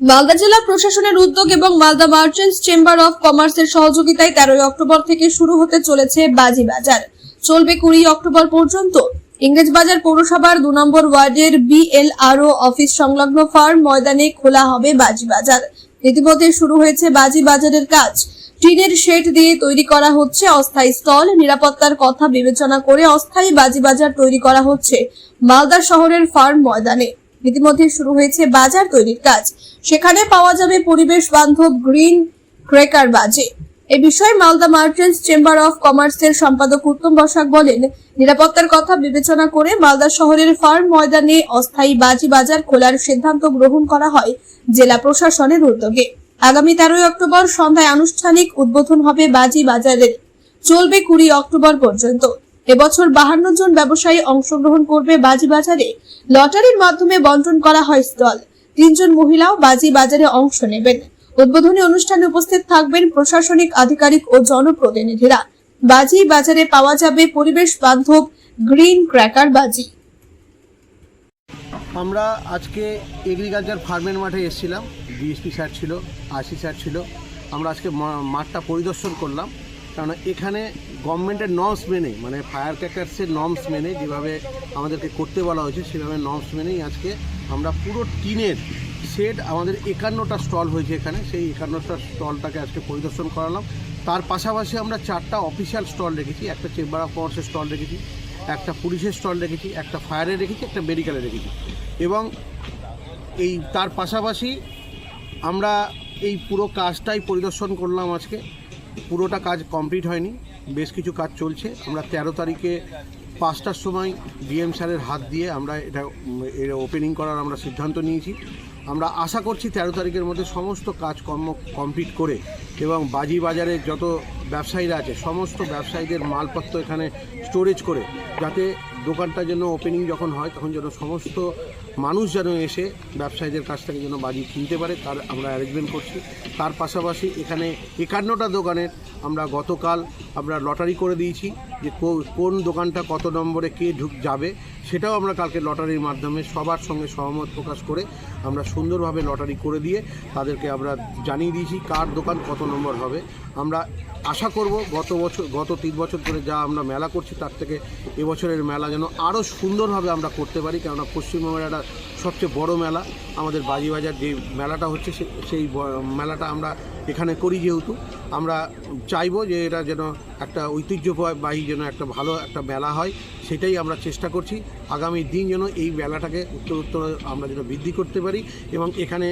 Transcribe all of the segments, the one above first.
মালদা জেলা প্রশাসনের উদ্যোগ এবং মালদা মার্চেন্টস চেম্বার অফ কমার্সের সহযোগিতায় তেরোই অক্টোবর থেকে শুরু হতে চলেছে বাজি বাজার। চলবে কুড়ি অক্টোবর পর্যন্ত। ইংরেজবাজার পৌরসভার দু নম্বর ওয়ার্ডের বিএলআরও অফিস সংলগ্ন ফার্ম ময়দানে খোলা হবে বাজি বাজার। ইতিমধ্যে শুরু হয়েছে বাজি বাজারের কাজ। টিনের শেড দিয়ে তৈরি করা হচ্ছে অস্থায়ী স্টল। নিরাপত্তার কথা বিবেচনা করে অস্থায়ী বাজি বাজার তৈরি করা হচ্ছে মালদা শহরের ফার্ম ময়দানে। ইতিমধ্যে শুরু হয়েছে বাজার তৈরির কাজ। সেখানে পাওয়া যাবে পরিবেশ বান্ধব গ্রিন ক্রেকার বাজে। এ বিষয়ে মালদা মার্চেন্টস চেম্বার অফ কমার্সের সম্পাদক উত্তম বসাক বলেন, নিরাপত্তার কথা বিবেচনা করে মালদা শহরের ফার্ম ময়দানে অস্থায়ী বাজি বাজার খোলার সিদ্ধান্ত গ্রহণ করা হয় জেলা প্রশাসনের উদ্যোগে। আগামী তেরোই অক্টোবর সন্ধ্যায় আনুষ্ঠানিক উদ্বোধন হবে বাজি বাজারের। চলবে কুড়ি অক্টোবর পর্যন্ত। এবছর বাহান্ন জন ব্যবসায়ী অংশগ্রহণ করবে বাজি বাজারে। লটারির মাধ্যমে বন্টন করা হয় স্টল তিনজন মহিলাও বাজি বাজারে অংশ নেবেন। উদ্বোধনী অনুষ্ঠানে উপস্থিত থাকবেন প্রশাসনিক আধিকারিক ও জনপ্রতিনিধিরা। বাজি বাজারে পাওয়া যাবে পরিবেশ বান্ধব গ্রিন ক্র্যাকার বাজি। আমরা আজকে এগ্রিকালচার ফার্মের মাঠে এসেছিলাম। ডিএসপি স্যার ছিল আশি স্যার ছিল। আমরা আজকে মাঠটা পরিদর্শন করলাম। কারণ এখানে গভর্নমেন্টের নর্মস মেনে মানে ফায়ার ক্র্যাকার্সের নর্মস মেনে যেভাবে আমাদেরকে করতে বলা হয়েছে, সেভাবে নর্মস মেনেই আজকে আমরা পুরো টিনের সেট আমাদের একান্নটা স্টল হয়েছে এখানে। সেই একান্নটা স্টলটাকে আজকে পরিদর্শন করালাম। তার পাশাপাশি আমরা চারটা অফিসিয়াল স্টল রেখেছি, একটা চেম্বার অফ কমার্সের স্টল রেখেছি, একটা পুলিশের স্টল রেখেছি, একটা ফায়ারে রেখেছি, একটা মেডিকেলে রেখেছি। এবং এই তার পাশাপাশি আমরা এই পুরো কাজটাই পরিদর্শন করলাম আজকে। পুরোটা কাজ কমপ্লিট হয়নি। বেশ কিছু কাজ চলছে। আমরা তেরো তারিখে পাঁচটার সময় ডিএম স্যারের হাত দিয়ে আমরা এটা এর ওপেনিং করার আমরা সিদ্ধান্ত নিয়েছি। আমরা আশা করছি তেরো তারিখের মধ্যে সমস্ত কাজকর্ম কমপ্লিট করে এবং বাজি বাজারে যত ব্যবসায়ীরা আছে, সমস্ত ব্যবসায়ীদের মালপত্র এখানে স্টোরেজ করে, যাতে দোকানটা যেন ওপেনিং যখন হয়, তখন যেন সমস্ত মানুষ যেন এসে ব্যবসায়ীদের কাছ থেকে যেন বাজি কিনতে পারে, তার আমরা অ্যারেঞ্জমেন্ট করছি। তার পাশাপাশি এখানে একান্নটা দোকানের আমরা গতকাল আমরা লটারি করে দিয়েছি। যে কোন দোকানটা কত নম্বরে কে ঢুক, যাবে, সেটাও আমরা কালকে লটারির মাধ্যমে সবার সঙ্গে সহমত প্রকাশ করে আমরা সুন্দরভাবে লটারি করে দিয়ে তাদেরকে আমরা জানিয়ে দিয়েছি কার দোকান কত নম্বর হবে। আমরা আশা করব গত বছর, গত তিন বছর ধরে যা আমরা মেলা করছি তার থেকে এবছরের মেলা যেন আরও সুন্দরভাবে আমরা করতে পারি। কেননা পশ্চিমবঙ্গের একটা সবচেয়ে বড় মেলা আমাদের বাজিবাজার যে মেলাটা হচ্ছে সেই মেলাটা আমরা এখানে করি যেহেতু। আমরা চাইব যে এটা যেন একটা ঐতিহ্যবাহী যেন একটা ভালো একটা মেলা হয়, সেটাই আমরা চেষ্টা করছি। আগামী দিন যেন এই মেলাটাকে উত্তর উত্তর আমরা যেন বৃদ্ধি করতে পারি এবং এখানে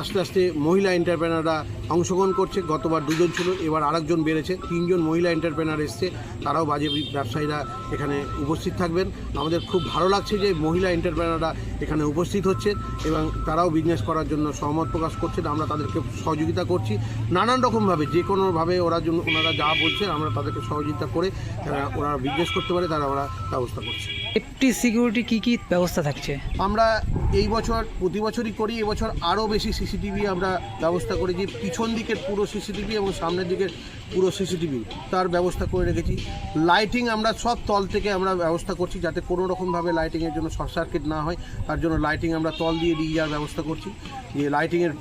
আস্তে আস্তে মহিলা এন্টারপ্রেনাররা অংশগ্রহণ করছে। গতবার দুজন ছিল, এবার আরেকজন বেড়েছে। তিনজন মহিলা এন্টারপ্রেনার এসছে। তারাও বাজে ব্যবসায়ীরা এখানে উপস্থিত থাকবেন। আমাদের খুব ভালো লাগছে যে মহিলা এন্টারপ্রেনাররা এখানে উপস্থিত হচ্ছে এবং তারাও বিজনেস করার জন্য সহমত প্রকাশ করছেন। আমরা তাদেরকে সহযোগিতা করছি। নানান রকমভাবে, যে কোনোভাবে ওরা জন্য ওনারা যা বলছেন, আমরা তাদেরকে সহযোগিতা করে ওরা বিজনেস করতে পারে, তারা ওরা ব্যবস্থা করছি। সেফটি, সিকিউরিটি কি কি ব্যবস্থা থাকছে? আমরা এই বছর, প্রতি বছরই করি এবছর আরও বেশি সিসিটিভি আমরা ব্যবস্থা করেছি। পিছন দিকের পুরো সিসিটিভি এবং সামনের দিকের পুরো সিসিটিভি, তার ব্যবস্থা করে রেখেছি। লাইটিং আমরা সব তল থেকে আমরা ব্যবস্থা করছি, যাতে কোনো রকমভাবে লাইটিংয়ের জন্য শর্ট সার্কিট না হয়। তার জন্য লাইটিং আমরা তল দিয়ে দিয়ে যাওয়ার ব্যবস্থা করছি, যে লাইটিংয়ের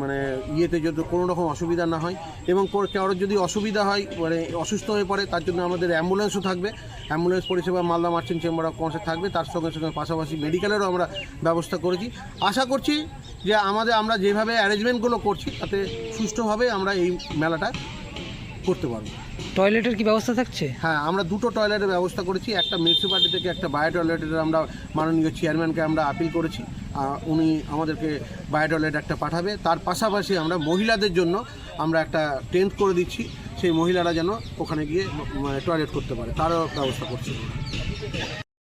মানে ইয়েতে যদি কোনো রকম অসুবিধা না হয়। এবং কারোর যদি অসুবিধা হয় মানে অসুস্থ হয়ে পড়ে, তার জন্য আমাদের অ্যাম্বুলেন্সও থাকবে। অ্যাম্বুলেন্স পরিষেবা, মালদা মার্চেন্ট চেম্বার অফ কমার্সে থাকবে তার সঙ্গে সঙ্গে পাশাপাশি মেডিকেলেরও আমরা ব্যবস্থা করেছি। আশা করছি যে আমাদের আমরা যেভাবে অ্যারেঞ্জমেন্টগুলো করছি তাতে সুষ্ঠুভাবে আমরা এই মেলাটা করতে পারব। টয়লেটের কি ব্যবস্থা থাকছে? হ্যাঁ আমরা দুটো টয়লেটের ব্যবস্থা করেছি একটা মিউনিসিপ্যালিটি থেকে একটা বায়ো টয়লেটের আমরা মাননীয় চেয়ারম্যানকে আমরা আপিল করেছি উনি আমাদেরকে বায়ো টয়লেট একটা পাঠাবে। তার পাশাপাশি আমরা মহিলাদের জন্য আমরা একটা টেন্ট করে দিচ্ছি সেই মহিলারা যেন ওখানে গিয়ে টয়লেট করতে পারে তারও ব্যবস্থা করছি।